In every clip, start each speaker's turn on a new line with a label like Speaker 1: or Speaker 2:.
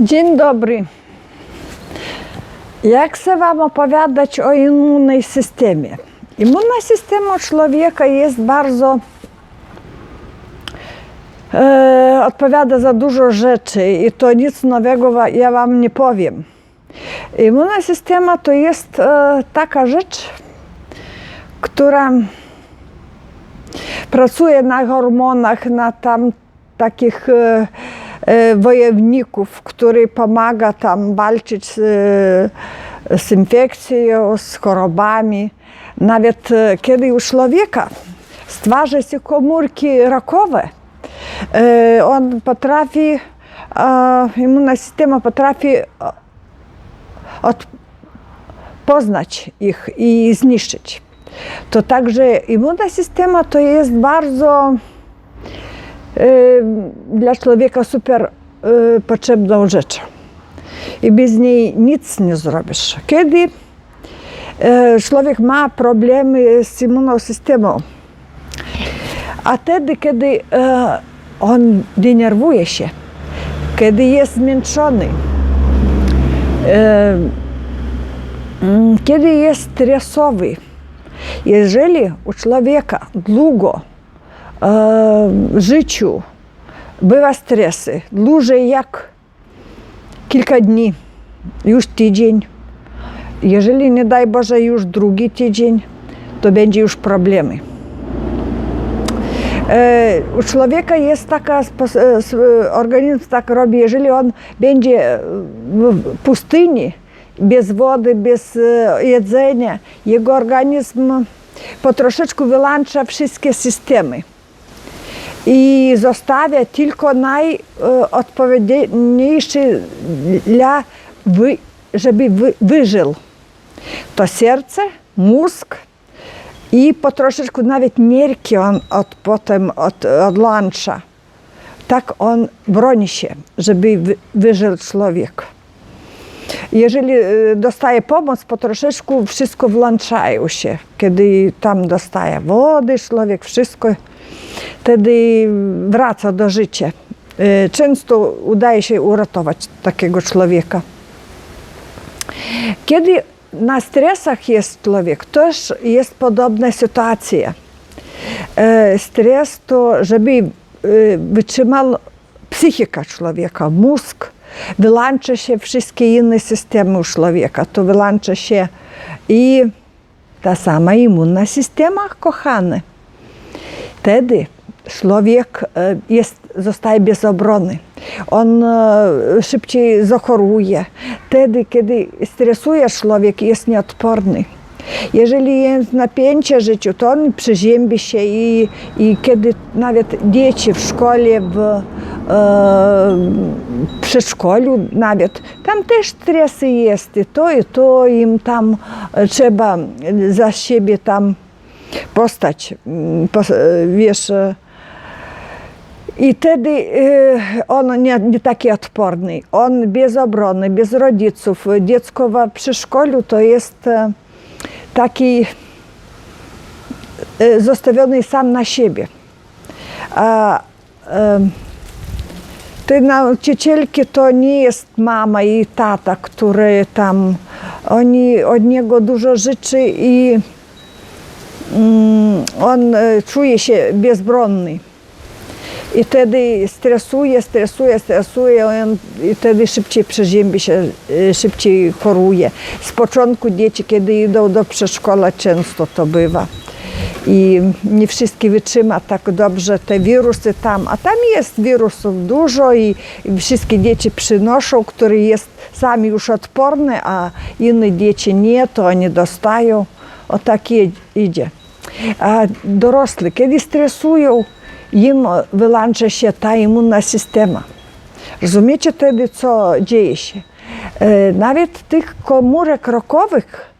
Speaker 1: Dzień dobry. Ja chcę Wam opowiadać o immunnej systemie. Immunna systema człowieka jest bardzo e, odpowiada za dużo rzeczy i to nic nowego ja Wam nie powiem. Immunna systema to jest e, taka rzecz, która pracuje na hormonach, na tam takich e, wojowników, który pomaga tam walczyć z, e, z infekcją, z chorobami. Nawet e, kiedy u człowieka stwarza się komórki rakowe, e, on potrafi, e, immunna systema potrafi e, od, poznać ich i zniszczyć. To także immunna systema to jest bardzo e, dla człowieka super potrzebną rzeczą. I bez niej nic nie zrobisz. Kiedy człowiek ma problemy z immunną systemą, a wtedy, kiedy on denerwuje się, kiedy jest zmęczony, kiedy jest stresowy, jeżeli u człowieka długo życiu bywa stresy, dłużej jak kilka dni, już tydzień, jeżeli nie daj Boże już drugi tydzień, to będzie już problemy. E, U człowieka jest taka, e, e, organizm tak robi, jeżeli on będzie w pustyni, bez wody, bez e, jedzenia, jego organizm po troszeczku wyłącza wszystkie systemy i zostawia tylko najodpowiedniejszy dla, wy, żeby wy, wyżył. To serce, mózg i po troszeczku nawet nerki on od, potem od, odłącza. Tak on broni się, żeby wy, wyżył człowiek. Jeżeli e, dostaje pomoc, po troszeczku wszystko włączają się. Kiedy tam dostaje wody, człowiek wszystko, wtedy wraca do życia. E, Często udaje się uratować takiego człowieka. Kiedy na stresach jest człowiek, też jest podobna sytuacja. E, Stres to, żeby e, wytrzymał psychika człowieka, mózg, wyłącza się wszystkie inne systemy u człowieka. To wyłącza się i ta sama immunna systema, kochany. Wtedy człowiek e, jest, zostaje bez obrony. On e, szybciej zachoruje. Wtedy, kiedy stresuje człowiek, jest nieodporny. Jeżeli jest napięcie w życiu, to on przeziębi się i, i kiedy nawet dzieci w szkole, w e, przedszkolu nawet, tam też stresy jest i to, i to im tam e, trzeba za siebie tam postać, mm, wiesz, i wtedy e, on nie, nie taki odporny. On bez obrony, bez rodziców. Dziecko w przedszkolu to jest e, taki e, zostawiony sam na siebie. A e, te nauczycielki to nie jest mama i tata, które tam, oni od niego dużo życzy i mm, on czuje się bezbronny. I wtedy stresuje, stresuje, stresuje on, i wtedy szybciej przeziębi się, e, szybciej choruje. Z początku dzieci, kiedy idą do przedszkola, często to bywa. I nie wszystkie wytrzyma tak dobrze te wirusy tam, a tam jest wirusów dużo i, wszystkie dzieci przynoszą, które jest sami już odporne, a inne dzieci nie, to oni dostają. O takie idzie. A dorośli, kiedy stresują, їм się ta immunna systema. Rozumiecie wtedy, co dzieje się? E, Nawet tych komórek rokowych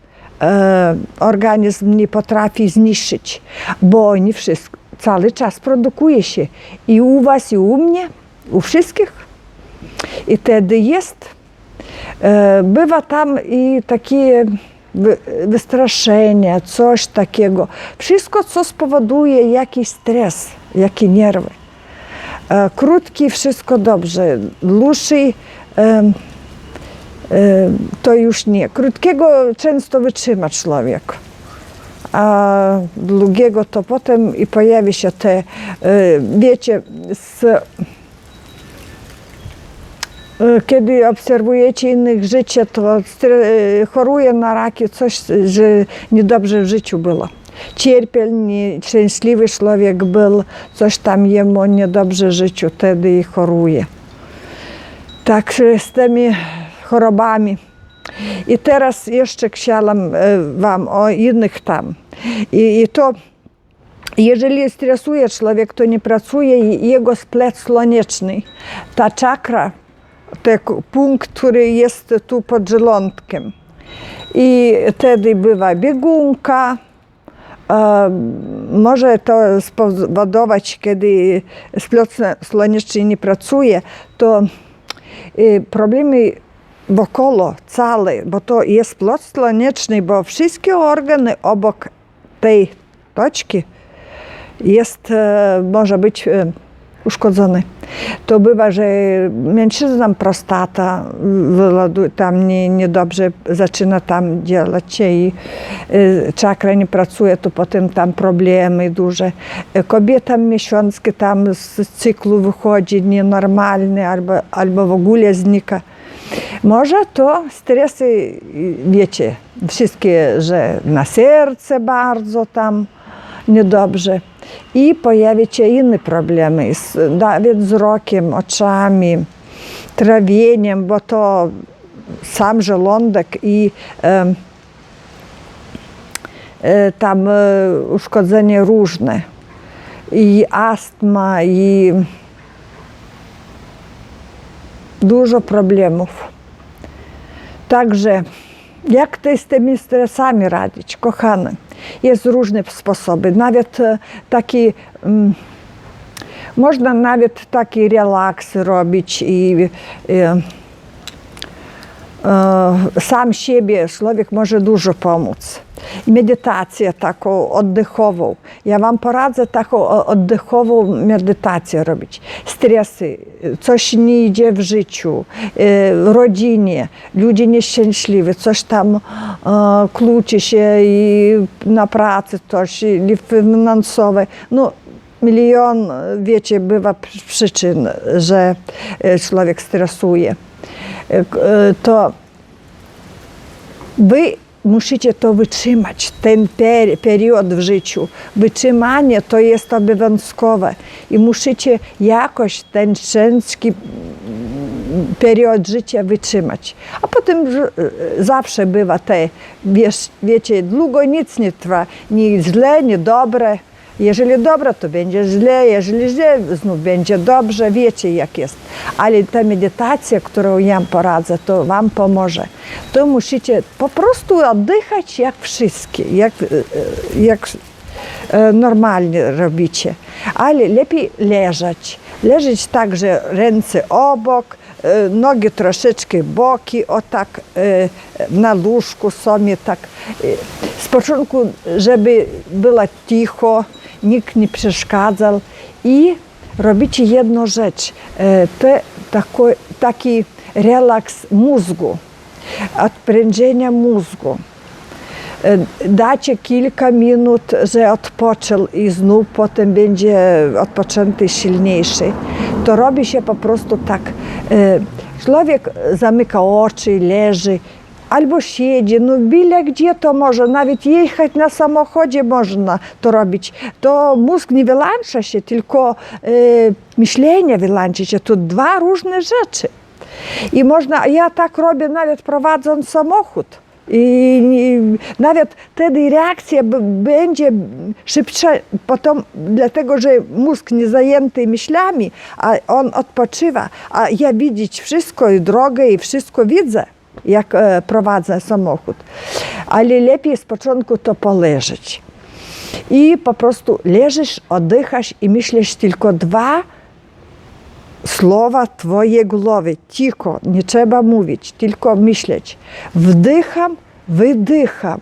Speaker 1: e, organizm nie potrafi zniszczyć, bo oni wszystko, cały czas produkuje się i u was, i u mnie, u wszystkich. I wtedy jest. E, Bywa tam i takie wystraszenia, coś takiego. Wszystko, co spowoduje jakiś stres, jakie nerwy. E, Krótki, wszystko dobrze. Dłuższy to już nie. Krótkiego często wytrzyma człowiek, a długiego to potem i pojawi się te, e, wiecie, z, kiedy obserwujecie innych życie, to e, choruje na raki coś, że niedobrze w życiu było. Cierpiel, nieszczęśliwy człowiek był, coś tam jemu niedobrze w życiu, wtedy i choruje. Tak z tymi chorobami. I teraz jeszcze chciałam e, Wam o innych tam. I, i to, jeżeli stresuje człowiek, to nie pracuje jego splet słoneczny. Ta czakra, ten punkt, który jest tu pod żołądkiem. I wtedy bywa biegunka, E, może to spowodować, kiedy splot słoneczny nie pracuje, to e, problemy wokoło całe, bo to jest splot słoneczny, bo wszystkie organy obok tej toczki jest, e, może być e, uszkodzony. To bywa, że mężczyznam prostata wyladuje, tam nie, niedobrze zaczyna tam działać i y, czakra nie pracuje, to potem tam problemy duże. Kobietam miesiączki tam z cyklu wychodzi nienormalny albo, albo w ogóle znika. Może to stresy, y, wiecie, wszystkie, że na serce bardzo tam niedobrze. I pojawią się inne problemy, z, nawet wzrokiem, oczami, trawieniem, bo to sam żołądek i e, e, tam e, uszkodzenie różne. I astma, i dużo problemów. Także jak ty z tymi stresami radzić, kochany? Jest różne sposoby. Nawet e, taki, mm, można nawet taki relaks robić i, i e, sam siebie człowiek może dużo pomóc. Medytację taką oddechową. Ja Wam poradzę taką oddechową medytację robić. Stresy, coś nie idzie w życiu, e, w rodzinie, ludzie nieszczęśliwi, coś tam e, kłóci się i na pracy coś, i finansowe. No, milion, wiecie, bywa przyczyn, że e, człowiek stresuje. E, e, To wy musicie to wytrzymać, ten per, period w życiu. Wytrzymanie to jest obowiązkowe i musicie jakoś ten ciężki mm, period życia wytrzymać. A potem że- zawsze bywa te, wiesz, wiecie, długo nic nie trwa, ni źle, ni dobre. Jeżeli dobre, to będzie źle, jeżeli źle, znów będzie dobrze, wiecie jak jest. Ale ta medytacja, którą ja poradzę, to Wam pomoże. To musicie po prostu oddychać jak wszystkie, jak, e, jak e, normalnie robicie. Ale lepiej leżeć. Leżeć tak, że ręce obok, nogi troszeczkę boki, o tak e, na łóżku sobie tak. E, Z początku, żeby było cicho, nikt nie przeszkadzał i robicie jedną rzecz, e, to taki, relaks mózgu, odprężenia mózgu. E, Dacie kilka minut, że odpoczął i znów potem będzie odpoczęty silniejszy. To robi się po prostu tak. e, Człowiek zamyka oczy, leży albo siedzi, no byle gdzie to może, nawet jechać na samochodzie można to robić. To mózg nie wyłącza się, tylko e, myślenie wyłącza się. To dwa różne rzeczy. I można, ja tak robię nawet prowadząc samochód. I, nawet wtedy reakcja będzie szybsza, potem, dlatego że mózg nie zajęty myślami, a on odpoczywa, a ja widzieć wszystko i drogę i wszystko widzę, jak e, prowadzę samochód. Ale lepiej z początku to poleżeć. I po prostu leżysz, oddychasz i myślisz tylko dwa słowa Twojej głowy. Cicho, nie trzeba mówić, tylko myśleć. Wdycham, wydycham,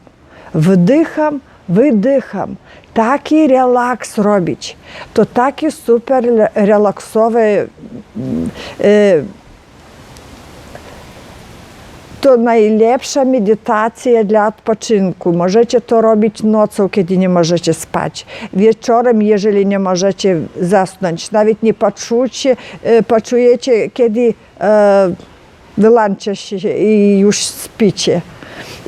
Speaker 1: wdycham, wydycham. Taki relaks robić. To taki super le- relaksowy mm, e, To najlepsza medytacja dla odpoczynku. Możecie to robić nocą, kiedy nie możecie spać. Wieczorem, jeżeli nie możecie zasnąć. Nawet nie poczujecie, e, poczujecie kiedy e, wyłącza się i już spicie.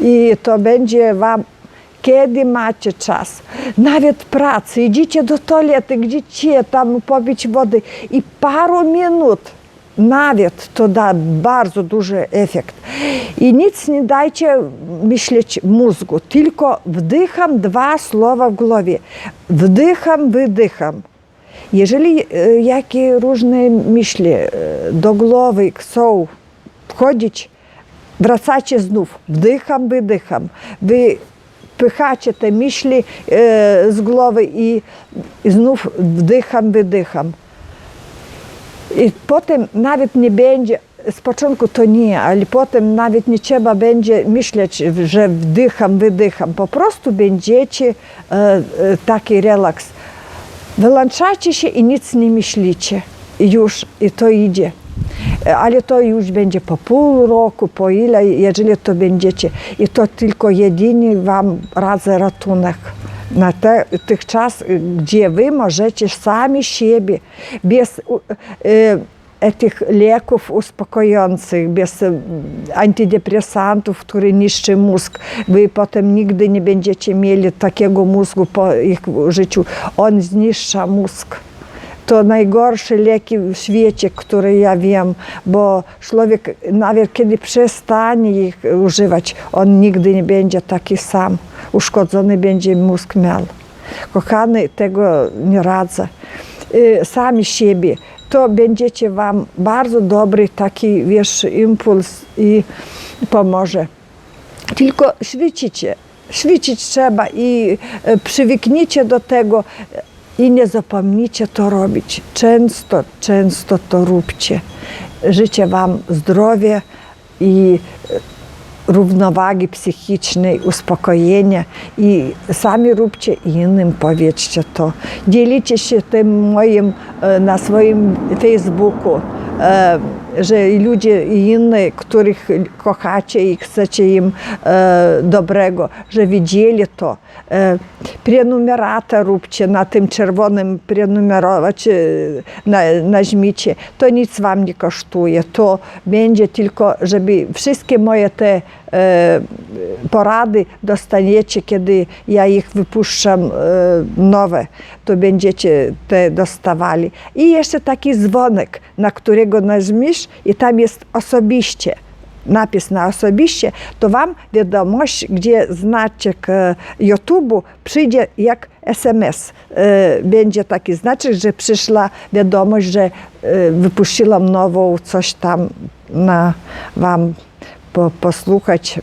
Speaker 1: I to będzie wam kiedy macie czas. Nawet pracy, idziecie do toalety, gdzie tam popić wody i paru minut nawet to da bardzo duży efekt. I nic nie dajcie myśleć mózgu, tylko wdycham dwa słowa w głowie. Wdycham, wydycham. Jeżeli e, jakie różne myśli e, do głowy chcą wchodzić, wracacie znów. Wdycham, wydycham. Wy pychacie te myśli e, z głowy i, i znów wdycham, wydycham. I potem nawet nie będzie, z początku to nie, ale potem nawet nie trzeba będzie myśleć, że wdycham, wydycham. Po prostu będziecie e, e, taki relaks. Wyłączacie się i nic nie myślicie. I już i to idzie. Ale to już będzie po pół roku, po ile, jeżeli to będziecie. I to tylko jedynie wam radzę ratunek. Na te, tych czas, gdzie wy możecie sami siebie, bez u- e, tych leków uspokojących, bez e, antydepresantów, które niszczy mózg. Wy potem nigdy nie będziecie mieli takiego mózgu po ich życiu. On zniszcza mózg. To najgorsze leki w świecie, które ja wiem, bo człowiek nawet kiedy przestanie ich używać, on nigdy nie będzie taki sam. Uszkodzony będzie mózg miał. Kochany, tego nie radzę. Y, Sami siebie. To będziecie wam bardzo dobry taki, wiesz, impuls i pomoże. Tylko świecicie. Świecić trzeba i e, przywyknijcie do tego i nie zapomnijcie to robić. Często, często to róbcie. Życzę Wam zdrowia i równowagi psychicznej, uspokojenia i sami róbcie i innym powiedzcie to. Dzielicie się tym moim e, na swoim Facebooku, e, że i ludzie inni, których kochacie i chcecie im e, dobrego, że widzieli to. E, prenumerata róbcie na tym czerwonym prenumerować, e, na. To nic wam nie kosztuje. To będzie tylko, żeby wszystkie moje te e, porady dostaniecie, kiedy ja ich wypuszczam e, nowe, to będziecie te dostawali. I jeszcze taki dzwonek, na którego i tam jest osobiście napis na osobiście, to Wam wiadomość, gdzie znaczek e, YouTube'u przyjdzie jak SMS. E, Będzie taki znaczek, że przyszła wiadomość, że e, wypuściłam nową coś tam na Wam po, posłuchać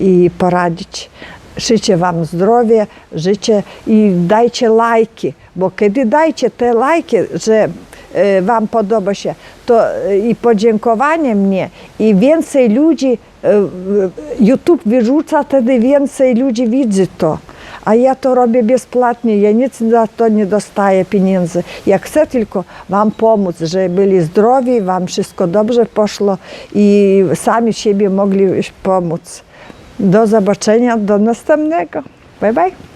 Speaker 1: i poradzić. Życzę Wam zdrowia, życzę i dajcie lajki, bo kiedy dajcie te lajki, że Wam podoba się, to e, i podziękowanie mnie, i więcej ludzi, w- YouTube wyrzuca, wtedy więcej ludzi widzi to. A ja to robię bezpłatnie, ja nic za to nie dostaję pieniędzy. Ja chcę tylko Wam pomóc, żeby byli zdrowi, Wam wszystko dobrze poszło i sami siebie mogli pomóc. Do zobaczenia, do następnego. Bye bye.